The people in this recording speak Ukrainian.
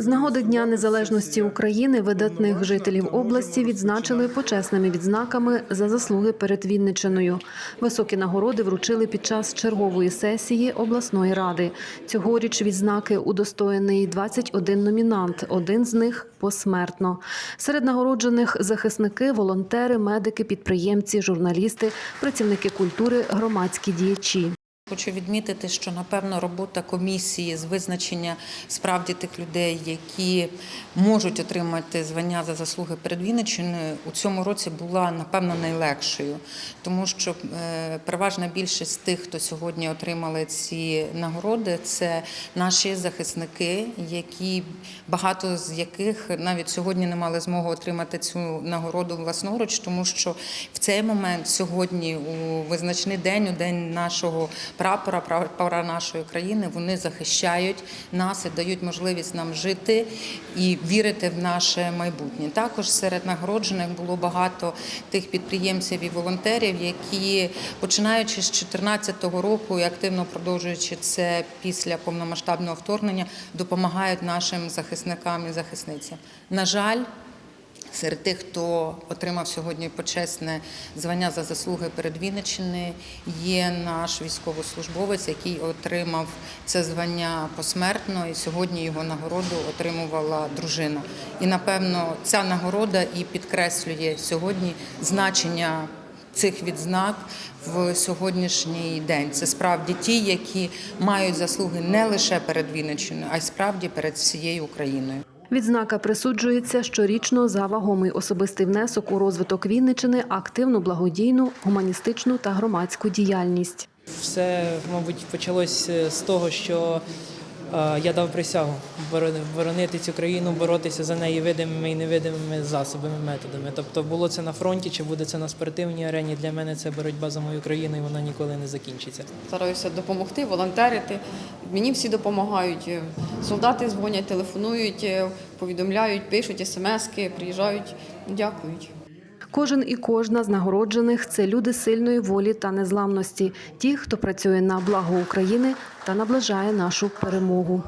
З нагоди Дня Незалежності України видатних жителів області відзначили почесними відзнаками за заслуги перед Вінничиною. Високі нагороди вручили під час чергової сесії обласної ради. Цьогоріч відзнаки удостоєний 21 номінант, один з них посмертно. Серед нагороджених захисники, волонтери, медики, підприємці, журналісти, працівники культури, громадські діячі. Хочу відмітити, що напевно робота комісії з визначення справді тих людей, які можуть отримати звання за заслуги перед Вінниччиною, у цьому році була напевно найлегшою, тому що е, переважна більшість тих, хто сьогодні отримали ці нагороди, це наші захисники, які багато з яких навіть сьогодні не мали змогу отримати цю нагороду власноруч, тому що в цей момент сьогодні, у визначний день, у день нашого прапора, прапора нашої країни, вони захищають нас і дають можливість нам жити і вірити в наше майбутнє. Також серед нагороджених було багато тих підприємців і волонтерів, які починаючи з 2014 року і активно продовжуючи це після повномасштабного вторгнення, допомагають нашим захисникам і захисницям. На жаль. Серед тих, хто отримав сьогодні почесне звання за заслуги перед Вінниччиною, є наш військовослужбовець, який отримав це звання посмертно, і сьогодні його нагороду отримувала дружина. І напевно ця нагорода і підкреслює сьогодні значення цих відзнак в сьогоднішній день. Це справді ті, які мають заслуги не лише перед Вінниччиною, а й справді перед всією Україною. Відзнака присуджується щорічно за вагомий особистий внесок у розвиток Вінничини, активну благодійну, гуманістичну та громадську діяльність. Все, мабуть, почалось з того, що я дав присягу боронити цю країну, боротися за неї видимими і невидимими засобами, методами. Тобто було це на фронті чи буде це на спортивній арені. Для мене це боротьба за мою країну, і вона ніколи не закінчиться. Стараюся допомогти, волонтерити. Мені всі допомагають. Солдати дзвонять, телефонують, повідомляють, пишуть смски, приїжджають, дякують. Кожен і кожна з нагороджених це люди сильної волі та незламності, ті, хто працює на благо України та наближає нашу перемогу.